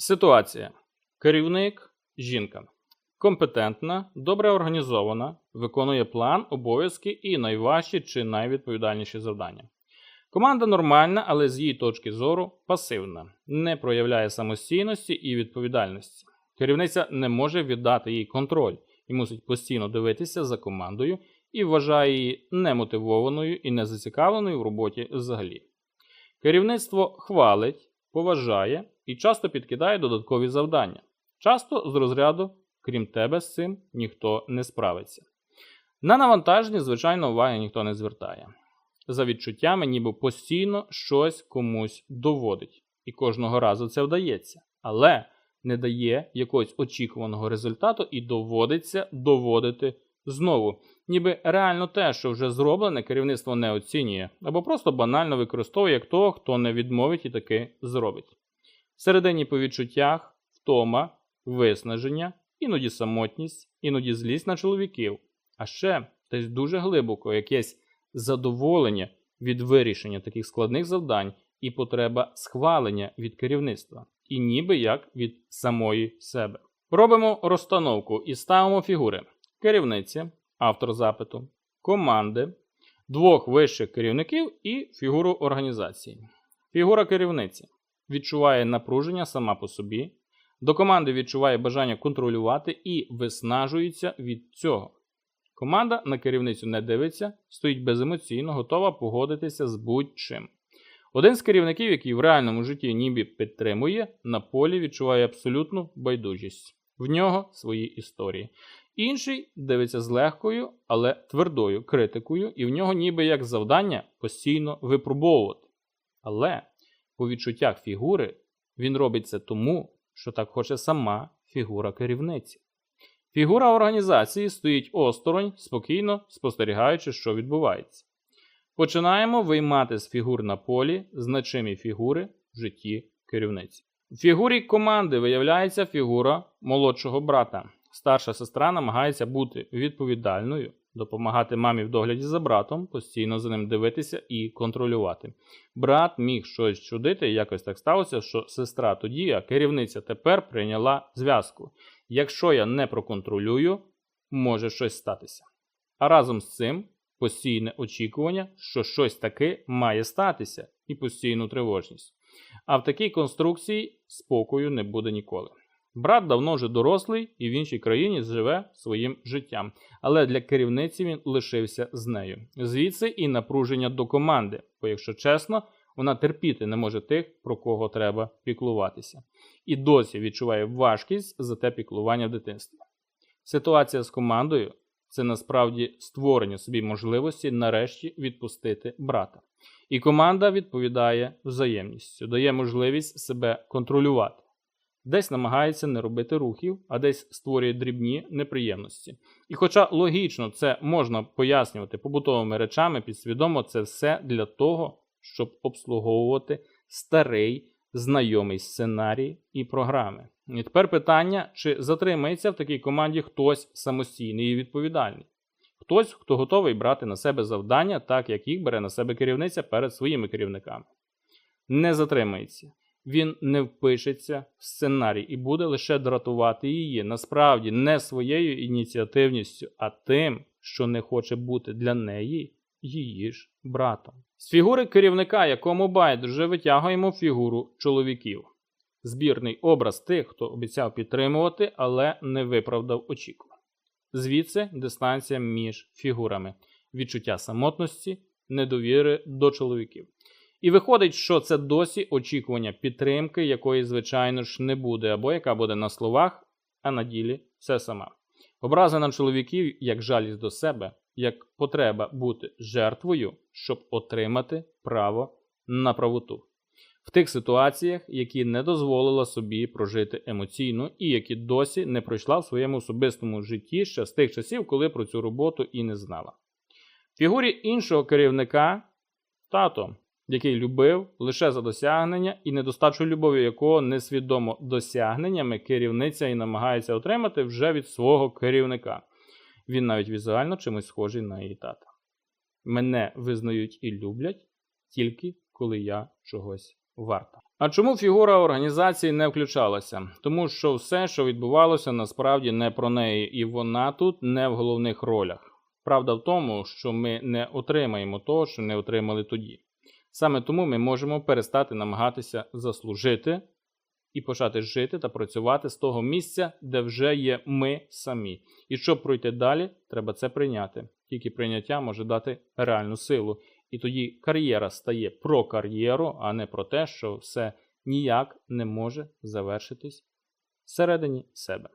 Ситуація. Керівник жінка. Компетентна, добре організована, виконує план, обов'язки і найважчі чи найвідповідальніші завдання. Команда нормальна, але з її точки зору пасивна, не проявляє самостійності і відповідальності. Керівниця не може віддати їй контроль і мусить постійно дивитися за командою і вважає її немотивованою і незацікавленою в роботі взагалі. Керівництво хвалить, поважає і часто підкидає додаткові завдання. Часто з розряду, крім тебе з цим, ніхто не справиться. На навантаження, звичайно, уваги ніхто не звертає. За відчуттями, ніби постійно щось комусь доводить, і кожного разу це вдається, але не дає якогось очікуваного результату і доводиться доводити знову. Ніби реально те, що вже зроблене, керівництво не оцінює, або просто банально використовує як того, хто не відмовить і таки зробить. Всередині по відчуттях втома, виснаження, іноді самотність, іноді злість на чоловіків, а ще десь дуже глибоко якесь задоволення від вирішення таких складних завдань і потреба схвалення від керівництва, і ніби як від самої себе. Робимо розстановку і ставимо фігури. Керівниці, автор запиту, команди, двох вищих керівників і фігуру організації. Фігура керівниці відчуває напруження сама по собі, до команди відчуває бажання контролювати і виснажується від цього. Команда на керівницю не дивиться, стоїть беземоційно, готова погодитися з будь-чим. Один з керівників, який в реальному житті ніби підтримує, на полі відчуває абсолютну байдужість. В нього свої історії. Інший дивиться з легкою, але твердою критикою, і в нього ніби як завдання постійно випробовувати. Але по відчуттях фігури він робить це тому, що так хоче сама фігура керівниці. Фігура організації стоїть осторонь, спокійно спостерігаючи, що відбувається. Починаємо виймати з фігур на полі значимі фігури в житті керівниці. В фігурі команди виявляється фігура молодшого брата. Старша сестра намагається бути відповідальною, допомагати мамі в догляді за братом, постійно за ним дивитися і контролювати. Брат міг щось чудити, якось так сталося, що сестра тоді, а керівниця тепер прийняла зв'язку. Якщо я не проконтролюю, може щось статися. А разом з цим постійне очікування, що щось таки має статися, і постійну тривожність. А в такій конструкції спокою не буде ніколи. Брат давно вже дорослий і в іншій країні живе своїм життям, але для керівниці він лишився з нею. Звідси і напруження до команди, бо, якщо чесно, вона терпіти не може тих, про кого треба піклуватися, і досі відчуває важкість за те піклування в дитинстві. Ситуація з командою це насправді створення собі можливості нарешті відпустити брата. І команда відповідає взаємністю, дає можливість себе контролювати. Десь намагається не робити рухів, а десь створює дрібні неприємності. І хоча логічно це можна пояснювати побутовими речами, підсвідомо це все для того, щоб обслуговувати старий знайомий сценарій і програми. І тепер питання, чи затримається в такій команді хтось самостійний і відповідальний. Хтось, хто готовий брати на себе завдання, так як їх бере на себе керівниця перед своїми керівниками. Не затримається. Він не впишеться в сценарій і буде лише дратувати її насправді не своєю ініціативністю, а тим, що не хоче бути для неї її ж братом. З фігури керівника, якому байдуже витягуємо фігуру чоловіків. Збірний образ тих, хто обіцяв підтримувати, але не виправдав очікувань. Звідси дистанція між фігурами, відчуття самотності, недовіри до чоловіків. І виходить, що це досі очікування підтримки, якої, звичайно ж, не буде, або яка буде на словах, а на ділі все сама. Образи на чоловіків як жалість до себе, як потреба бути жертвою, щоб отримати право на правоту. В тих ситуаціях, які не дозволила собі прожити емоційно і які досі не пройшла в своєму особистому житті ще з тих часів, коли про цю роботу і не знала. В фігурі іншого керівника тато, який любив лише за досягнення і недостачу любові якого несвідомо досягненнями керівниця і намагається отримати вже від свого керівника. Він навіть візуально чимось схожий на її тата. Мене визнають і люблять тільки коли я чогось варта. А чому фігура організації не включалася? Тому що все, що відбувалося, насправді не про неї, і вона тут не в головних ролях. Правда в тому, що ми не отримаємо того, що не отримали тоді. Саме тому ми можемо перестати намагатися заслужити і почати жити та працювати з того місця, де вже є ми самі. І щоб пройти далі, треба це прийняти. Тільки прийняття може дати реальну силу. І тоді кар'єра стає про кар'єру, а не про те, що все ніяк не може завершитись всередині себе.